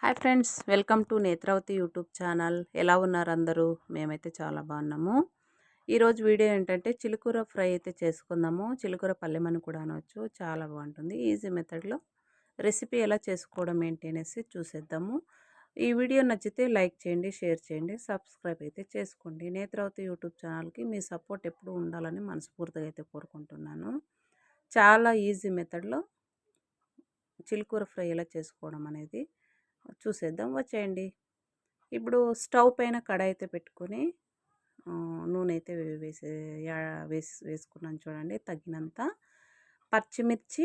Hi friends welcome to Netravati YouTube channel. ఎలా ఉన్నారు అందరూ? మేమైతే చాలా బాగున్నాము. ఈరోజు వీడియో ఏంటంటే చిలుకూర ఫ్రై అయితే చేసుకుందాము. చిలుకూర పల్లెమని కూడా అనవచ్చు చాలా బాగుంటుంది. ఈజీ మెథడ్లో రెసిపీ ఎలా చేసుకోవడం ఏంటి అనేసి చూసేద్దాము. ఈ వీడియో నచ్చితే లైక్ చేయండి షేర్ చేయండి సబ్స్క్రైబ్ అయితే చేసుకోండి. నేత్రావతి యూట్యూబ్ ఛానల్కి మీ సపోర్ట్ ఎప్పుడు ఉండాలని మనస్ఫూర్తిగా అయితే కోరుకుంటున్నాను. చాలా ఈజీ మెథడ్లో చిలుకూర ఫ్రై ఎలా చేసుకోవడం అనేది చూసేద్దాం వచ్చేయండి. ఇప్పుడు స్టవ్ పైన కడాయి అయితే పెట్టుకొని నూనె అయితే వేసే వేసి వేసుకున్నాను చూడండి తగినంత. పచ్చిమిర్చి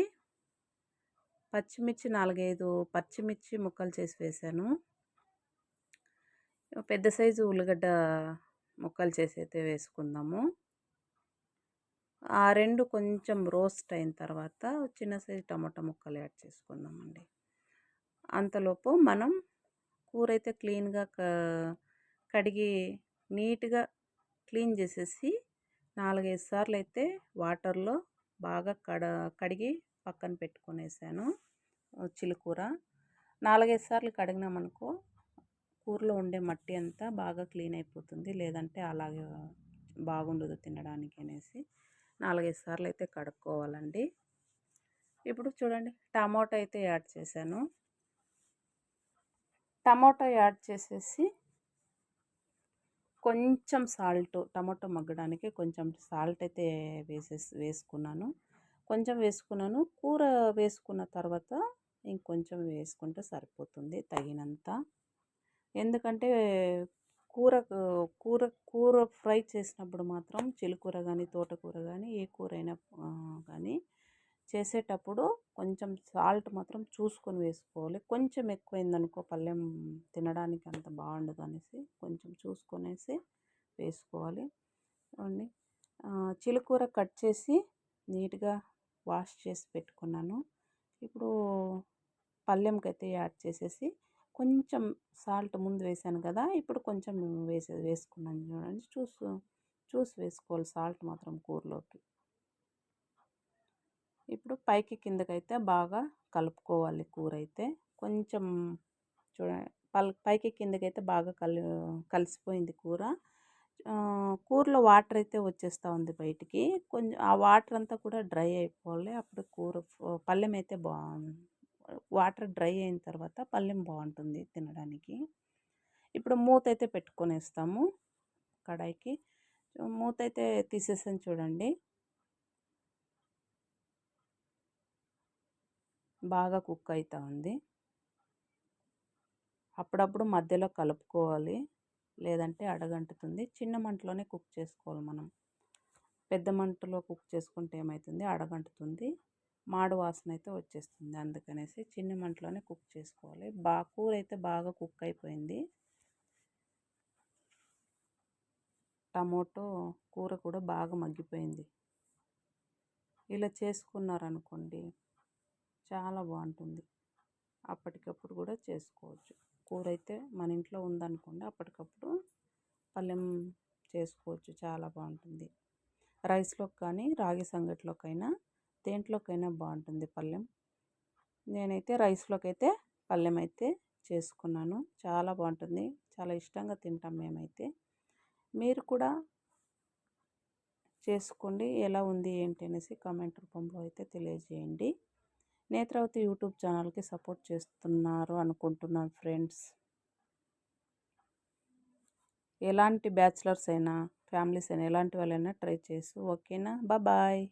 పచ్చిమిర్చి నాలుగైదు పచ్చిమిర్చి ముక్కలు చేసి వేసాను. పెద్ద సైజు ఉల్లిగడ్డ ముక్కలు చేసి అయితే వేసుకుందాము. ఆ రెండు కొంచెం రోస్ట్ అయిన తర్వాత చిన్న సైజు టమాటా ముక్కలు యాడ్ చేసుకుందామండి. అంతలోపు మనం కూర అయితే క్లీన్గా కడిగి నీట్గా క్లీన్ చేసేసి నాలుగైదు సార్లు అయితే వాటర్లో బాగా కడ కడిగి పక్కన పెట్టుకునేసాను చిలుకూర. నాలుగైదు సార్లు కడిగినామనుకో కూరలో ఉండే మట్టి అంతా బాగా క్లీన్ అయిపోతుంది లేదంటే అలాగే బాగుండదు తినడానికి అనేసి నాలుగైదు సార్లు అయితే కడుక్కోవాలండి. ఇప్పుడు చూడండి టమాటో అయితే యాడ్ చేశాను. టమాటో యాడ్ చేసేసి కొంచెం సాల్ట్ టమాటో మగ్గడానికి కొంచెం సాల్ట్ అయితే వేసేసి వేసుకున్నాను. కొంచెం వేసుకున్నాను. కూర వేసుకున్న తర్వాత ఇంకొంచెం వేసుకుంటే సరిపోతుంది తగినంత. ఎందుకంటే కూర కూర కూర ఫ్రై చేసినప్పుడు మాత్రం చిలుకూర కానీ తోటకూర కానీ ఏ కూర అయినా కానీ చేసేటప్పుడు కొంచెం సాల్ట్ మాత్రం చూసుకొని వేసుకోవాలి. కొంచెం ఎక్కువైందనుకో పళ్ళెం తినడానికి అంత బాగుండదు అనేసి కొంచెం చూసుకొనేసి వేసుకోవాలి. అండి చిలుకూర కట్ చేసి నీట్గా వాష్ చేసి పెట్టుకున్నాను. ఇప్పుడు పళ్ళెంకైతే యాడ్ చేసేసి కొంచెం సాల్ట్ ముందు వేసాను కదా ఇప్పుడు కొంచెం వేసే వేసుకున్నాను చూడండి. చూసు చూసి వేసుకోవాలి సాల్ట్ మాత్రం కూరలోకి. ఇప్పుడు పైకి కిందకైతే బాగా కలుపుకోవాలి కూర అయితే కొంచెం చూడండి పల్ పైకి కిందకైతే బాగా కలి కలిసిపోయింది కూర. కూరలో వాటర్ అయితే వచ్చేస్తూ ఉంది బయటికి. కొంచెం ఆ వాటర్ అంతా కూడా డ్రై అయిపోవాలి. అప్పుడు కూర పళ్ళెం అయితే బా వాటర్ డ్రై అయిన తర్వాత పళ్ళెం బాగుంటుంది తినడానికి. ఇప్పుడు మూత అయితే పెట్టుకొనేస్తాము కడాయికి. మూత అయితే తీసేసాను చూడండి. బాగా కుక్ అవుతూ ఉంది. అప్పుడప్పుడు మధ్యలో కలుపుకోవాలి. లేదంటే అడగంటుతుంది. చిన్న మంటలోనే కుక్ చేసుకోవాలి మనం. పెద్ద మంటలో కుక్ చేసుకుంటే ఏమవుతుంది అడగంటుతుంది. మాడు వాసన అయితే వచ్చేస్తుంది. అందుకనేసి చిన్న మంటలోనే కుక్ చేసుకోవాలి. బా కూర అయితే బాగా కుక్ అయిపోయింది. టమోటో కూర కూడా బాగా మగ్గిపోయింది. ఇలా చేసుకున్నారనుకోండి చాలా బాగుంటుంది. అప్పటికప్పుడు కూడా చేసుకోవచ్చు. కూర అయితే మన ఇంట్లో ఉందనుకోండి అప్పటికప్పుడు పళ్ళెం చేసుకోవచ్చు. చాలా బాగుంటుంది. రైస్లోకి కానీ రాగి సంగట్లోకైనా దేంట్లోకైనా బాగుంటుంది పళ్ళెం నేనైతే రైస్లోకి అయితే పళ్ళెం అయితే చేసుకున్నాను. చాలా బాగుంటుంది. చాలా ఇష్టంగా తింటాం మేమైతే. మీరు కూడా చేసుకోండి. ఎలా ఉంది ఏంటి అనేసి కామెంట్ రూపంలో అయితే తెలియజేయండి. నేత్రావతి యూట్యూబ్ ఛానల్కి సపోర్ట్ చేస్తున్నారు అనుకుంటున్నాను ఫ్రెండ్స్. ఎలాంటి బ్యాచిలర్స్ అయినా ఫ్యామిలీస్ అయినా ఎలాంటి వాళ్ళైనా ట్రై చేసు ఓకేనా? బాయ్